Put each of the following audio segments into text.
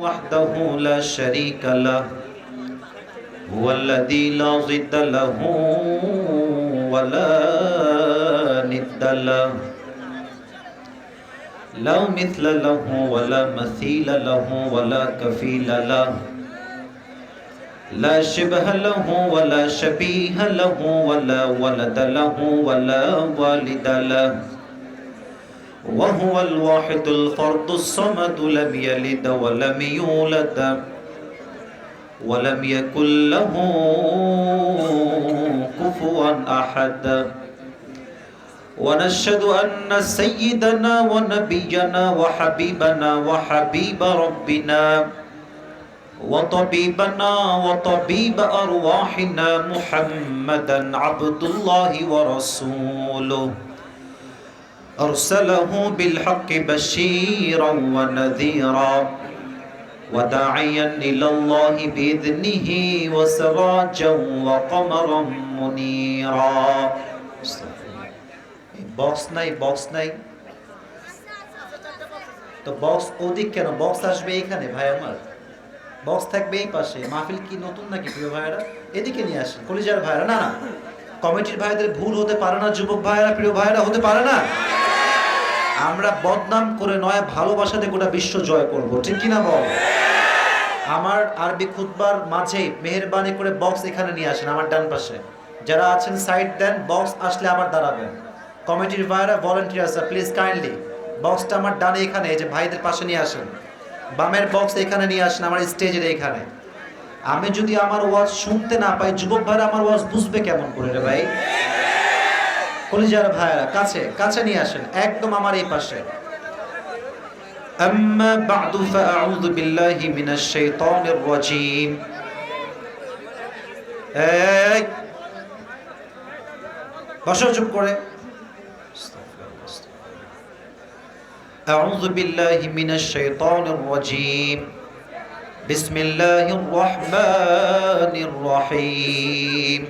وحده لا شريك له هو الذي لا ضد له ولا ند له. لا مثل له ولا مثيل له ولا كفيل له. لا شبه له ولا شبيه له ولا ولد له ولا والد له. وهو الواحد الفرد الصمد لم يلد ولم يولد ولم يكن له كفوا أحد. ونشهد أن سيدنا ونبينا وحبيبنا وحبيب ربنا وطبيبنا وطبيب أرواحنا محمدا عبد الله ورسوله. أرسله بالحق بشيرا ونذيرا وداعيا إلى الله بإذنه وسراجا وقمرا منيرا box নাই box নাই তো বক্স ওদিক কেন বক্স আসবে এখানে ভাই আমার বক্স থাকবে এই পাশে মাহফিল কি নতুন নাকি প্রিয় ভাইয়েরা এদিকে নিয়ে আসেন কলিজার ভাইয়েরা না না কমিটির ভাইদের ভুল হতে পারে না যুবক ভাইয়েরা প্রিয় ভাইয়েরা হতে পারে না আমরা বদনাম করে নয় ভালোবাসাতে গোটা বিশ্ব জয় করব। ঠিক কিনা বল? আমার আরবি খুতবার মাঝে মেহরবানি করে বক্স এখানে নিয়ে আসেন আমার ডান পাশে। যারা আছেন সাইড দেন বক্স আসলে আমার দাঁড়াবেন। কমিটির ভাইরা ভলেন্টিয়ার্স প্লিজ কাইন্ডলি বক্সটা আমার ডানে এখানে যে ভাইদের পাশে নিয়ে আসেন। বামের বক্স এখানে নিয়ে আসেন, আমার স্টেজের এখানে। আমি যদি আমার ওয়াজ শুনতে না পাই, যুবক ভাইরা আমার ওয়াজ বুঝবে কেমন করে রে ভাই? কলিজার ভাইরা কাছে কাছে নিয়ে আসেন একদম আমার এই পাশে أما بعد فأعوذ بالله من الشيطان الرجيم এই বসো চুপ করে أعوذ بالله من الشيطان الرجيم بسم الله الرحمن الرحيم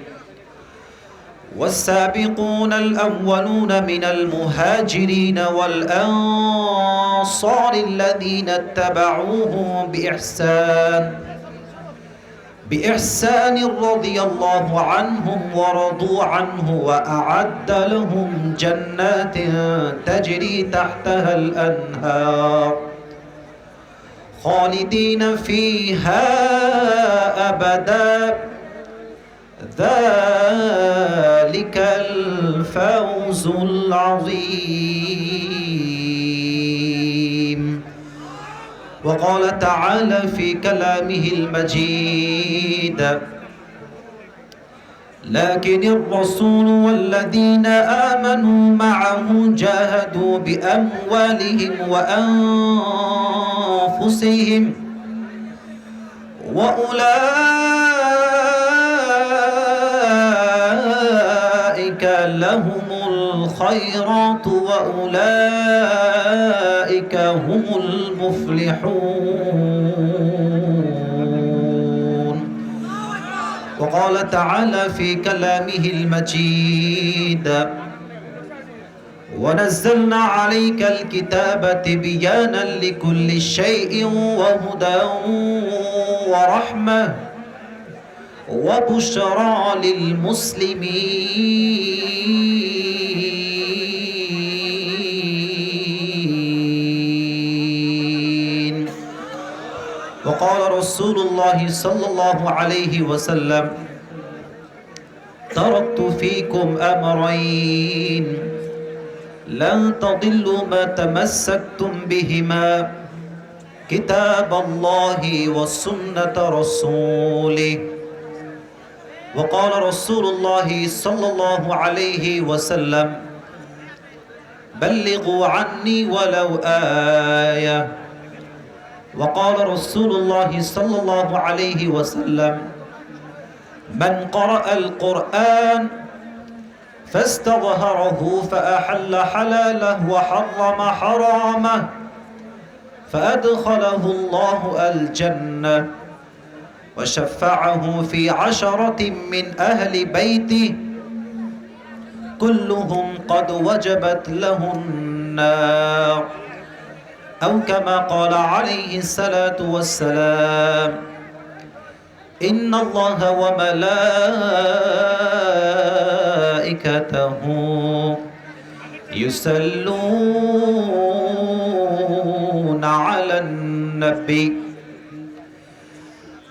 والسابقون الأولون من المهاجرين والأنصار الذين اتبعوه بإحسان بإحسان رضي الله عنهم ورضوا عنه وأعد لهم جنات تجري تحتها الأنهار خالدين فيها أبداً. ذلك الفوز العظيم. وقال تعالى في كلامه المجيد لكن الرسول والذين آمنوا معه جاهدوا بأموالهم وأنفسهم وأولئك لهم الخيرات وأولئك هم المفلحون. وقال تعالى في كلامه المجيد ونزلنا عليك الكتاب تبيانا لكل شيء وهدى ورحمة وبشرى للمسلمين. وقال رسول الله صلى الله عليه وسلم تركت فيكم أمرين لن تضلوا ما تمسكتم بهما كتاب الله وسنة رسوله. وقال رسول الله صلى الله عليه وسلم بلغوا عني ولو آية. وقال رسول الله صلى الله عليه وسلم من قرأ القرآن فاستظهره فأحل حلاله وحرم حرامه فأدخله الله الجنة. وشفعه في عشرة من أهل بيته. كلهم قد وجبت له النار. أو كما قال عليه الصلاة والسلام إن الله وملائكته يصلون على النبي.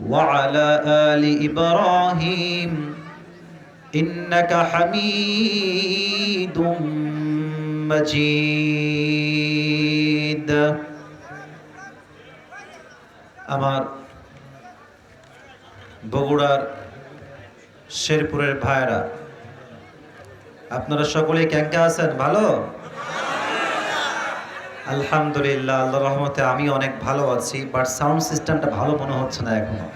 وعلى آل إبراهيم إنك حميد مجيد আমার বগুড়ার শেরপুরের ভাইরা আপনারা সকলে ক্যাঙ্কা আছেন ভালো আলহামদুলিল্লাহ আল্লাহ রহমতে আমি অনেক ভালো আছি বাট সাউন্ড সিস্টেমটা ভালো মনে হচ্ছে না এখনও।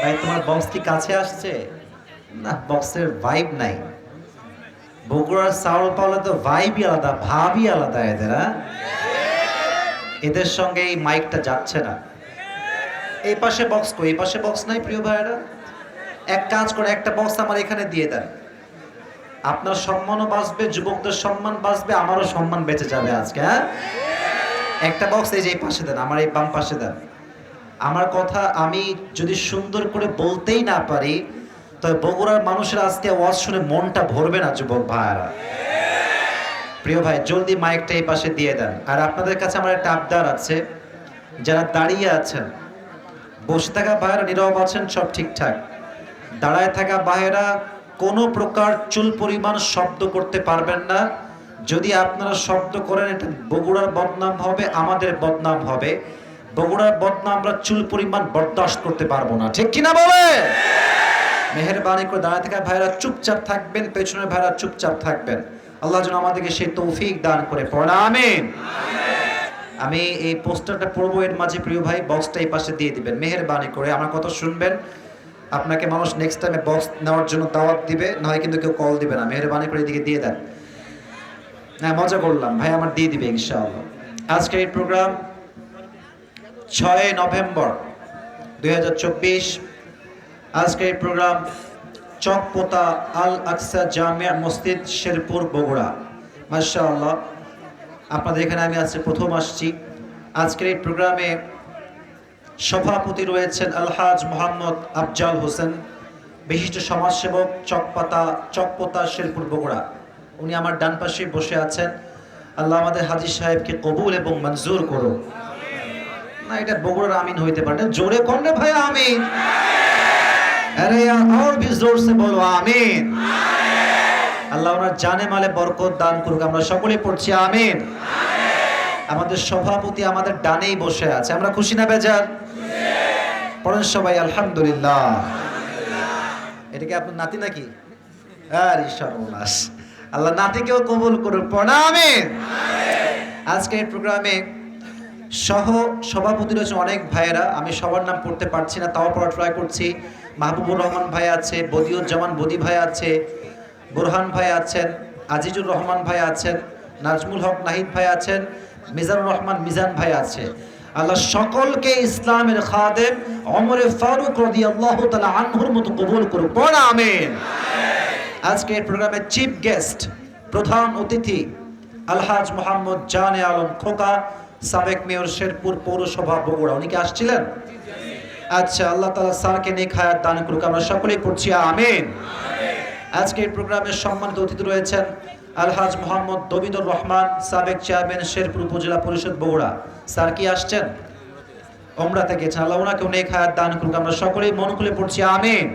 ভাই, তোমার বক্স কি কাছে আসছে? না বক্সের ভাইব নাই। বগুড়ার সাউন্ড পাওয়ালে তো ভাইবই আলাদা, ভাবই আলাদা এদের হ্যাঁ? এদের সঙ্গে এই মাইকটা যাচ্ছে না। এই পাশে বক্স কই? এই পাশে বক্স নাই প্রিয় ভাইয়েরা? এক কাজ করে, একটা বক্স আমার এখানে দিয়ে দেন। আপনার সম্মানও বাঁচবে, যুবকদের সম্মান বাঁচবে, আমারও সম্মান বেঁচে যাবে আজকে হ্যাঁ? একটা বক্স এই যে এই পাশে দেন, আমার এই বাম পাশে দেন। আমার কথা আমি যদি সুন্দর করে বলতেই না পারি, তবে বগুড়ার মানুষের আজকে ওয়াজ শুনে মনটা ভরবে না, যুবক ভাইয়ারা। প্রিয় ভাই, জলদি মাইকটা এই পাশে দিয়ে দেন। আর আপনাদের কাছে আমার একটা আবদার আছে, যারা দাঁড়িয়ে আছেন, বসে থাকা ভাইয়েরা, নীরব আছেন, সব ঠিকঠাক। দাঁড়ায় থাকা ভাইয়েরা কোনো প্রকার চুল পরিমাণ শব্দ করতে পারবেন না। যদি আপনারা শব্দ করেন, এটা বগুড়ার বদনাম হবে, আমাদের বদনাম হবে। বগুড়ার বদনাম আমরা চুল পরিমাণ বরদাস্ত করতে পারব না। ঠিক কিনা বলে মেহরবানি করে দাঁড়ায় থাকা ভাইরা চুপচাপ থাকবেন, পেছনের ভাইরা চুপচাপ থাকবেন। আল্লাহ যেন আমাদেরকে সেই তৌফিক দান করে পড়া। আমিন। আমি এই পোস্টারটা পড়ব, এর মাঝে প্রিয় ভাই বক্সটা এই পাশে দিয়ে দিবেন। মেহরবানি করে, আমার কথা শুনবেন। আপনাকে মানুষ নেক্সট টাইমে বক্স নেওয়ার জন্য দাওয়াত দিবে নয় কিন্তু কেউ কল দিবে না। মেহরবানি করে এদিকে দিয়ে দেন। হ্যাঁ মজা করলাম। ভাই আমার দিয়ে দিবে, ইনশাআল্লাহ। আজকের এই প্রোগ্রাম ছয় নভেম্বর দুই আজকের এই প্রোগ্রাম চকপোতা আল আকসা জামিয়া মসজিদ শেরপুর, বগুড়া। মাশাআল্লাহ। আপনাদের এখানে আমি আজকে প্রথম আসছি। আজকের এই প্রোগ্রামে সভাপতি রয়েছেন আলহাজ মোহাম্মদ আফজাল হোসেন, বিশিষ্ট সমাজসেবক চকপাতা, চকপতা শেরপুর বগুড়া। উনি আমার ডান পাশে বসে আছেন। আল্লাহ আমাদের হাজি সাহেবকে কবুল এবং মঞ্জুর করো না, এটা বগুড়ার আমিন হইতে পারে জোরে কন ভাই, আমিন। আরে আর ভি জোর সে বলো, আমিন। আল্লাহ ওনার জানে মালে বরকত দান করুক। আমরা সকলে পড়ছি আমিন। আমাদের সভাপতি আমাদের ডানেই বসে আছে। আমরা খুশি না, বেজার? পড়েন সবাই, আলহামদুলিল্লাহ। এটা কি আপনার নাতি নাকি? আরে সর্বনাশ। আল্লাহ নাতিকেও কবুল করুক পড়া আমিন। আজকে এই প্রোগ্রামে সহ সভাপতি রয়েছে অনেক ভাইয়েরা। আমি সবার নাম পড়তে পারছি না, তাও পড়া ট্রাই করছি। মাহবুবুর রহমান ভাই আছে, বদিউজ্জামান বদি ভাই আছে, বুরহান ভাই আছেন, আজিজুর রহমান ভাই আছেন, নাজমুল হক নাহিদ ভাই আছেন, মিজানুর রহমান মিজান ভাই আছে। আল্লাহ সকলকে ইসলামের খাদেম অমরে ফারুক রদি আল্লাহ তালা আনহুর মতো কবুল করুক। পড়া আমিন। আজকে প্রোগ্রামের চিফ গেস্ট, প্রধান অতিথি আলহাজ মোহাম্মদ জানে আলম খোকা, সাবেক মেয়র শেরপুর পৌরসভা বগুড়া। উনি কি আসছিলেন? আচ্ছা আল্লাহ তাআলা স্যারকে নেক হায়াত দান করুক। আমরা সকলেই পড়ছি আমিন। আজকে এই প্রোগ্রামের সম্মানিত অতিথি রয়েছেন আলহাজ মোহাম্মদ দবিদুর রহমান, সাবেক চেয়ারম্যান শেরপুর উপজেলা পরিষদ বগুড়া। স্যার কি আসছেন? ওমরাতে গেছেন আল্লাহ ওনাকে অনেক হায়াত দান করুক, আমরা সকলেই মন খুলে পড়ছি, আমিন।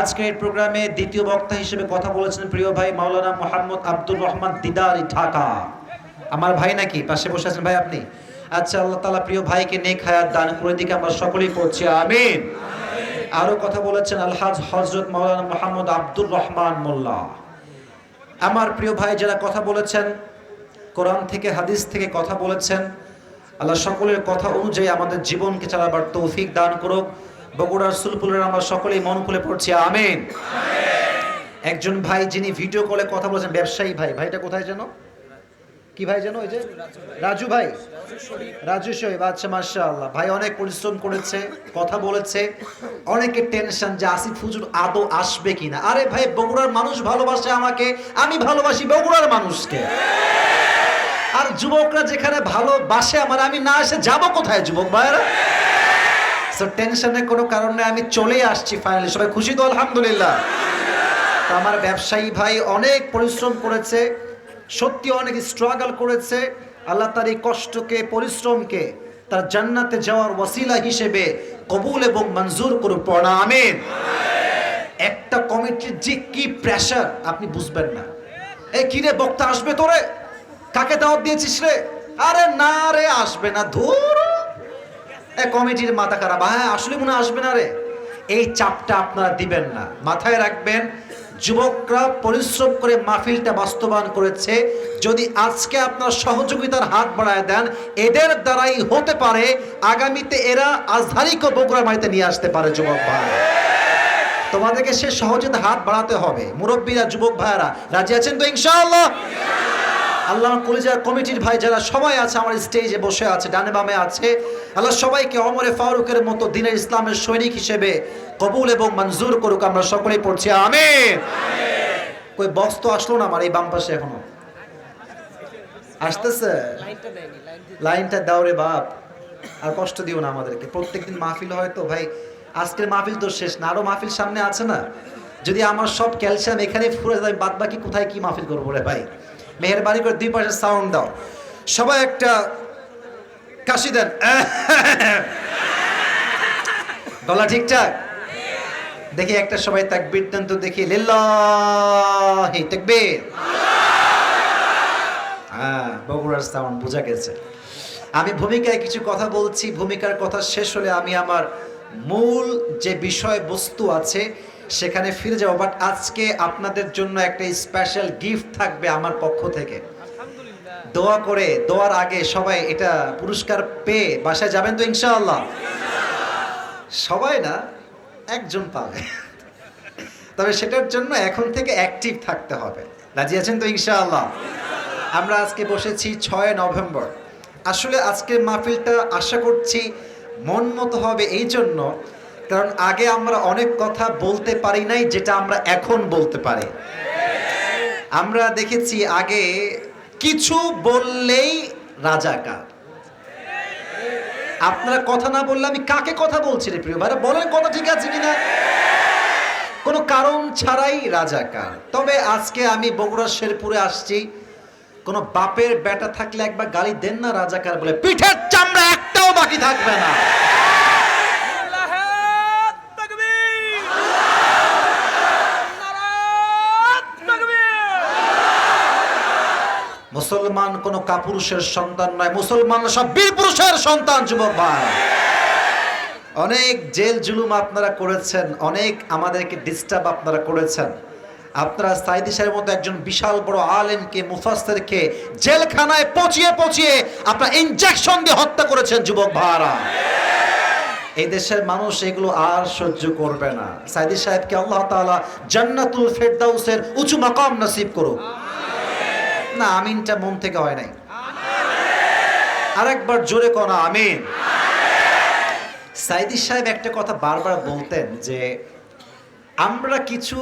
আজকে এই প্রোগ্রামে দ্বিতীয় বক্তা হিসেবে কথা বলেছেন প্রিয় ভাই মাওলানা মোহাম্মদ আব্দুর রহমান দিদার, ঢাকা। আমার ভাই নাকি? পাশে বসে আছেন ভাই আপনি? আচ্ছা আল্লাহ তাআলা প্রিয় ভাইকে নেক হায়াত দান করে দিকে, আমরা সকলেই পড়ছি, আমিন। আরও কথা বলেছেন আলহাজ হজরত মাওলানা মোহাম্মদ আব্দুর রহমান মোল্লা। আমার প্রিয় ভাই যারা কথা বলেছেন, কোরআন থেকে, হাদিস থেকে কথা বলেছেন আল্লাহ সকলের কথা অনুযায়ী আমাদের জীবনকে চালাবার তৌফিক দান করুক। বগুড়ার সুলপুলের আমরা সকলেই মন খুলে পড়ছি, আমিন। একজন ভাই যিনি ভিডিও কলে কথা বলেছেন, ব্যবসায়ী ভাই, ভাইটা কোথায় যেন? কি ভাই যেন ওই যে? রাজু ভাই। রাজু শোয়েব আচ্ছা মাসা আল্লাহ ভাই অনেক পরিশ্রম করেছে, কথা বলেছে। অনেকে টেনশন যে আসিফ হুজুর আদৌ আসবে কিনা। আরে ভাই, বগুড়ার মানুষ ভালোবাসে আমাকে, আমি ভালোবাসি বগুড়ার মানুষকে। আর যুবকরা যেখানে ভালোবাসে আমার, আমি না এসে যাব কোথায়, যুবক ভাইরা সো টেনশনের কোনো কারণে আমি চলে আসছি ফাইনালি সবাই খুশি তো? আলহামদুলিল্লাহ। তো আমার ব্যবসায়ী ভাই অনেক পরিশ্রম করেছে, সত্যি অনেক স্ট্রাগল করেছে। আল্লাহ তার এই কষ্টকে, পরিশ্রমকে তার জান্নাতে যাওয়ার ওয়াসিলা হিসেবে কবুল এবং মঞ্জুর করুক, পড়া, আমিন। একটা কমিটির যে কি প্রেশার আপনি বুঝবেন না। এই কিরে, বক্তা আসবে তোরে? কাকে দাওয়াত দিয়েছিস রে? আরে না রে, আসবে না, ধুর। এ কমিটির মাথা খারাপ। হ্যাঁ আসলে মনে আসবে না রে। এই চাপটা আপনারা দিবেন না। মাথায় রাখবেন, যুবকরা পরিশ্রম করে মাহফিলটা বাস্তবায়ন করেছে। যদি আজকে আপনার সহযোগিতার হাত বাড়ায় দেন, এদের দ্বারাই হতে পারে, আগামীতে এরা আজহারিকে বগুড়া মাইতে নিয়ে আসতে পারে, যুবক ভাই। তোমাদেরকে সে সহযোগিতা হাত বাড়াতে হবে। মুরব্বীরা, যুবক ভাইরা রাজি আছেন তো ইনশাআল্লাহ? আল্লাহ কলিজার কমিটির ভাই যারা সবাই আছে আমার স্টেজে বসে আছে, ডানে বামে আছে, আল্লাহ সবাইকে অমরে ফারুকের মতো দিনের ইসলামের সৈনিক হিসেবে কবুল এবং মঞ্জুর করুক, আমরা সকলেই পড়ছি আমি কই বক্স তো আসলো না আমার, এই বাম পাশে এখনও? আসতেছে? লাইনটা দাও রে বাপ, আর কষ্ট দিও না আমাদেরকে, প্রত্যেকদিন মাহফিল হয় তো ভাই, আজকের মাহফিল তো শেষ না, আরও মাহফিল সামনে আছে না? যদি আমার সব ক্যালসিয়াম এখানে ফুরে যায় বাদ বাকি কোথায় কি মাহফিল করব রে ভাই? মেহরবানি করে দুই পাশে সাউন্ড দাও। সবাই একটা কাশি দেন। গলা ঠিকঠাক দেখি একটা সবাই তাকবীর দেন তো দেখি। লিল্লাহি তাকবীর। হ্যাঁ বগুড়ার সাউন্ড বোঝা গেছে। আমি ভূমিকায় কিছু কথা বলছি, ভূমিকার কথা শেষ হলে আমি আমার মূল যে বিষয় বস্তু আছে সেখানে ফিরে যাব বাট আজকে আপনাদের জন্য একটা স্পেশাল গিফট থাকবে আমার পক্ষ থেকে। দোয়া করে দোয়ার আগে সবাই এটা পুরস্কার পেয়ে বাসায় যাবেন তো ইনশাআল্লাহ? সবাই না একজন পাবে। তবে সেটার জন্য এখন থেকে অ্যাক্টিভ থাকতে হবে। রাজি আছেন তো ইনশাআল্লাহ? আমরা আজকে বসেছি ছয় নভেম্বর। আসলে আজকের মাহফিলটা আশা করছি মন মতো হবে এই জন্য কারণ আগে আমরা অনেক কথা বলতে পারি নাই, যেটা আমরা এখন বলতে পারি। আমরা দেখেছি আগে কিছু বললেই রাজা রাজাকার। আপনারা কথা না বললে আমি কাকে কথা বলছি রে প্রিয় ভাইরা? বলেন কথা ঠিক আছে কিনা? কোনো কারণ ছাড়াই রাজাকার। তবে আজকে আমি বগুড়া শেরপুরে আসছি। কোনো বাপের বেটা থাকলে একবার গালি দেন না রাজাকার বলে, পিঠের চামড়া একটাও বাকি থাকবে না। মুসলমান কোনো কাপুরুষের সন্তান নয়। মুসলমান সব বীর পুরুষের সন্তান, যুবক ভাই। অনেক জেল জুলুম আপনারা করেছেন, অনেক আমাদেরকে ডিস্টার্ব আপনারা করেছেন। আপনারা সাইদি সাহেবের মতো একজন বিশাল বড় আলেমকে মুফাস্তেরকে জেলখানায় পচিয়ে পচিয়ে আপনারা ইনজেকশন দিয়ে হত্যা করেছেন, যুবক ভাইরা। এই দেশের মানুষ এগুলো আর সহ্য করবে না। সাইদি সাহেবকে আল্লাহ তাআলা জান্নাতুল ফেরদাউসের উঁচু মাকাম নসিব করুক। না, আমিনটা মন থেকে হয় নাই। আরেকবার জোরে করা আমিন। সাইদি সাহেব একটা কথা বারবার বলতেন যে, আমরা কিছু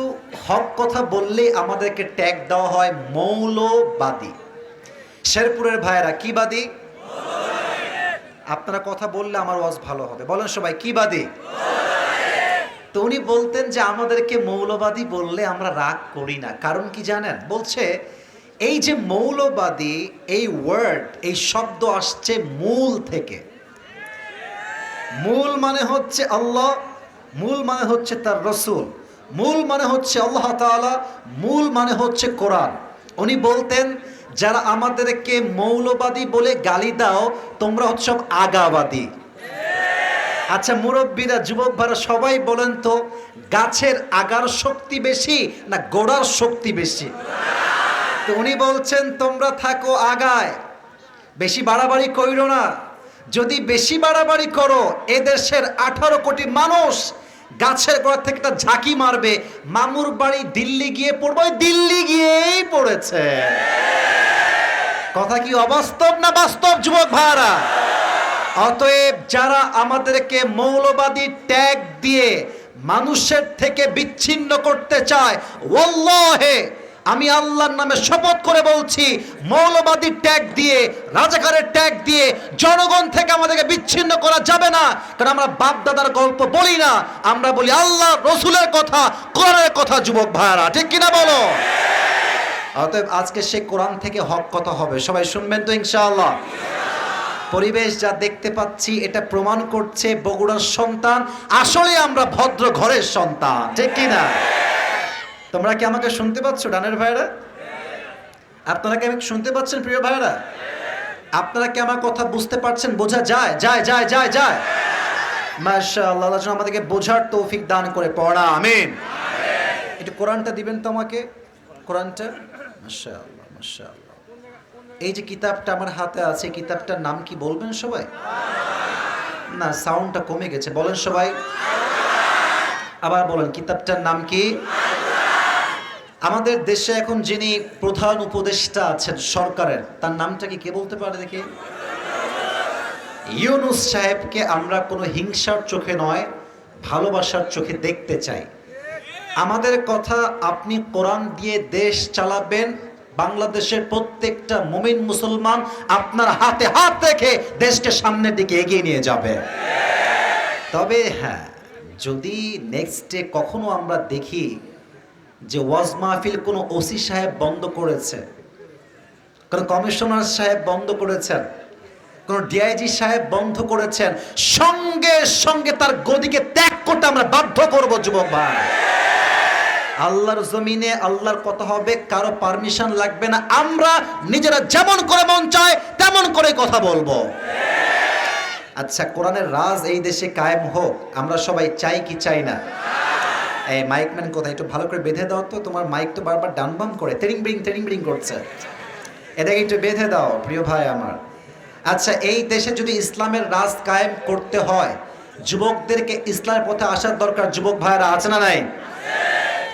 হক কথা বললেই আমাদেরকে ট্যাগ দেওয়া হয় মৌলবাদী। শেরপুরের ভাইয়েরা, কি বাদী? আপনারা কথা বললে আমার ওয়াজ ভালো হবে। বলেন সবাই, কি বাদী? তো উনি বলতেন যে, আমাদেরকে মৌলবাদী বললে আমরা রাগ করি না। কারণ কি জানেন? বলছে এই যে মৌলবাদী, এই ওয়ার্ড এই শব্দ আসছে মূল থেকে। মূল মানে হচ্ছে আল্লাহ, মূল মানে হচ্ছে তার রসুল, মূল মানে হচ্ছে আল্লাহ তাআলা, মূল মানে হচ্ছে কোরআন। উনি বলতেন, যারা আমাদেরকে মৌলবাদী বলে গালি দাও, তোমরা হচ্ছে আগাবাদী। আচ্ছা মুরব্বীরা যুবক ভাইরা সবাই বলেন তো, গাছের আগার শক্তি বেশি না গোড়ার শক্তি বেশি? তো উনি বলছেন, তোমরা থাকো আগায়। বেশি বাড়াবাড়ি কইরো না। যদি বেশি বাড়াবাড়ি করো, এদেশের আঠারো কোটি মানুষ গাছের গোড়া থেকে একটা ঝাঁকি মারবে। মামুর বাড়ি দিল্লি গিয়ে পড়বে। দিল্লি গিয়েই পড়েছে। কথা কি অবাস্তব না বাস্তব, যুবক ভাইরা অতএব যারা আমাদেরকে মৌলবাদী ট্যাগ দিয়ে মানুষের থেকে বিচ্ছিন্ন করতে চায় ওল্লাহে আমি আল্লাহর নামে শপথ করে বলছি, মৌলবাদী ট্যাগ দিয়ে, রাজাকারের ট্যাগ দিয়ে জনগণ থেকে আমাদেরকে বিচ্ছিন্ন করা যাবে না। কারণ আমরা বাপ দাদার গল্প বলি না, আমরা বলি আল্লাহ, রসুলের কথা, কোরআনের কথা, যুবক ভাইরা ঠিক কিনা বলো? অতএব আজকে সে কোরআন থেকে হক কথা হবে? সবাই শুনবেন তো ইনশাআল্লাহ? পরিবেশ যা দেখতে পাচ্ছি, এটা প্রমাণ করছে বগুড়ার সন্তান। আসলে আমরা ভদ্র ঘরের সন্তান, ঠিক কি না তোমরা কি আমাকে শুনতে পাচ্ছ, ডানের ভাইরা আপনারা কি আমাকে শুনতে পাচ্ছেন, প্রিয় ভাইরা আপনারা কি আমার কথা বুঝতে পারছেন? বোঝা যায় যায় যায় যায় যায়। আল্লাহ আমাদেরকে বোঝার তৌফিক দান করে, পড়া, আমিন। একটু কোরআনটা দিবেন তো আমাকে? কোরআনটা? মাশাআল্লাহ মাশাআল্লাহ। এই যে কিতাবটা আমার হাতে আছে কিতাবটার নাম কি বলবেন সবাই? না, সাউন্ডটা কমে গেছে, বলেন সবাই। আবার বলেন, কিতাবটার নাম কি? আমাদের দেশে এখন যিনি প্রধান উপদেষ্টা আছেন সরকারের, তার নামটা কি কে বলতে পারে দেখি? ইউনুস সাহেবকে আমরা কোনো হিংসার চোখে নয়, ভালোবাসার চোখে দেখতে চাই। আমাদের কথা আপনি কোরআন দিয়ে দেশ চালাবেন, বাংলাদেশের প্রত্যেকটা মুমিন মুসলমান আপনার হাতে হাত রেখে দেশকে সামনের দিকে এগিয়ে নিয়ে যাবে। তবে হ্যাঁ যদি নেক্সট ডে কখনো আমরা দেখি যে ওয়াজ মাহফিল কোনো ওসি সাহেব বন্ধ করেছে, কোনো কমিশনার সাহেব বন্ধ করেছেন, কোন ডিআইজি সাহেব বন্ধ করেছেন, সঙ্গে সঙ্গে তার গদিকে ত্যাগ করতে আমরা বাধ্য করব, যুবক ভাই। আল্লাহর জমিনে আল্লাহর কথা হবে, কারও পারমিশন লাগবে না, আমরা নিজেরা যেমন করে মন চায় তেমন করে কথা বলব। আচ্ছা কোরআনের রাজ এই দেশে কায়েম হোক, আমরা সবাই চাই কি চাই না? এই মাইকম্যান কোথায়? একটু ভালো করে বেঁধে দাও তো। তোমার মাইক তো বারবার ডান বাম করে। তেরিং বিরিং তেরিং বিরিং করছে। এটাকে একটু বেঁধে দাও, প্রিয় ভাই আমার। আচ্ছা এই দেশে যদি ইসলামের রাজ কায়েম করতে হয়, যুবকদেরকে ইসলামের পথে আসার দরকার যুবক ভাইয়েরা আছে না নাই?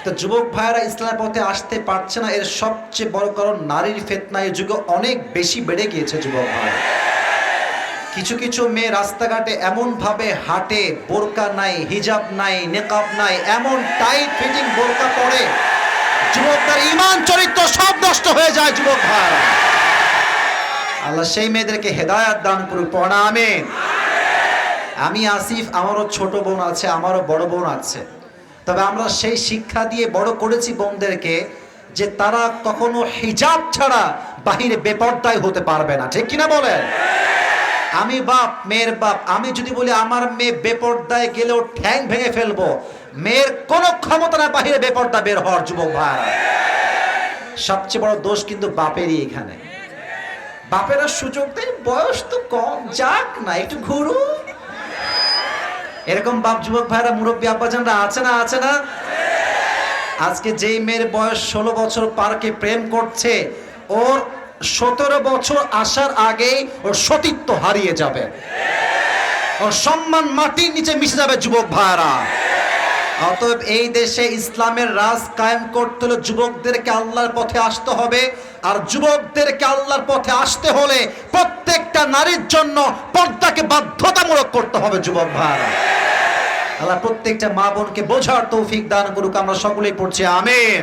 তো যুবক ভাইয়েরা ইসলামের পথে আসতে পারছে না। এর সবচেয়ে বড় কারণ নারীর ফেতনা এই যুগে অনেক বেশি বেড়ে গিয়েছে যুবক ভাই। কিছু কিছু মেয়ে রাস্তাঘাটে এমন ভাবে হাঁটে, বোরকা নাই, হিজাব নাই, নেকাব নাই, এমন টাইট ফিটিং বোরকা পরে যুবকদের ইমান চরিত্র সব নষ্ট হয়ে যায় যুবক ভাই আল্লাহ সেই মেয়েদেরকে হেদায়াত দান করুক, পড়া, আমিন। আমি আসিফ, আমারও ছোট বোন আছে, আমারও বড় বোন আছে। তবে আমরা সেই শিক্ষা দিয়ে বড় করেছি বোনদেরকে যে তারা কখনো হিজাব ছাড়া বাহিরে বেপর্দায় হতে পারবে না। ঠিক কিনা বলেন? আমি বাপ, মেয়ের বাপ, আমি যদি বলি আমার মেয়ে বেপর্দায় গেলেও ঠ্যাং ভেঙে ফেলব, মেয়ের কোনো ক্ষমতা না বাহিরে বেপর্দা বের হওয়ার যুবক ভাই। সবচেয়ে বড় দোষ কিন্তু বাপেরই এখানে। বাপেরা সুযোগ দেয়, বয়স তো কম, যাক না, একটু ঘুরু। এরকম বাপ যুবক ভাইরা, মুরব্বী আব্বাজানরা আছে না আছে না? আজকে যেই মেয়ের বয়স ষোলো বছর, পার্কে প্রেম করছে, ওর সতেরো বছর আসার আগেই ওর সতীত্ব হারিয়ে যাবে। ওর সম্মান মাটির নিচে মিশে যাবে, যুবক ভাইরা। অতএব এই দেশে ইসলামের রাজ কায়েম করতে হলে যুবকদেরকে আল্লাহর পথে আসতে হবে। আর যুবকদেরকে আল্লাহর পথে আসতে হলে প্রত্যেকটা নারীর জন্য পর্দাকে বাধ্যতামূলক করতে হবে, যুবক ভাইরা। আল্লাহ প্রত্যেকটা মা বোনকে বোঝার তৌফিক দান করুক, আমরা সকলেই পড়ছি, আমিন।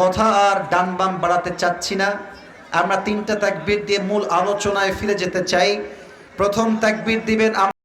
কথা আর ডান বাম বাড়াতে চাচ্ছি না। আমরা তিনটা তাকবির দিয়ে মূল আলোচনায় ফিরে যেতে চাই। প্রথম তাকবির দিবেন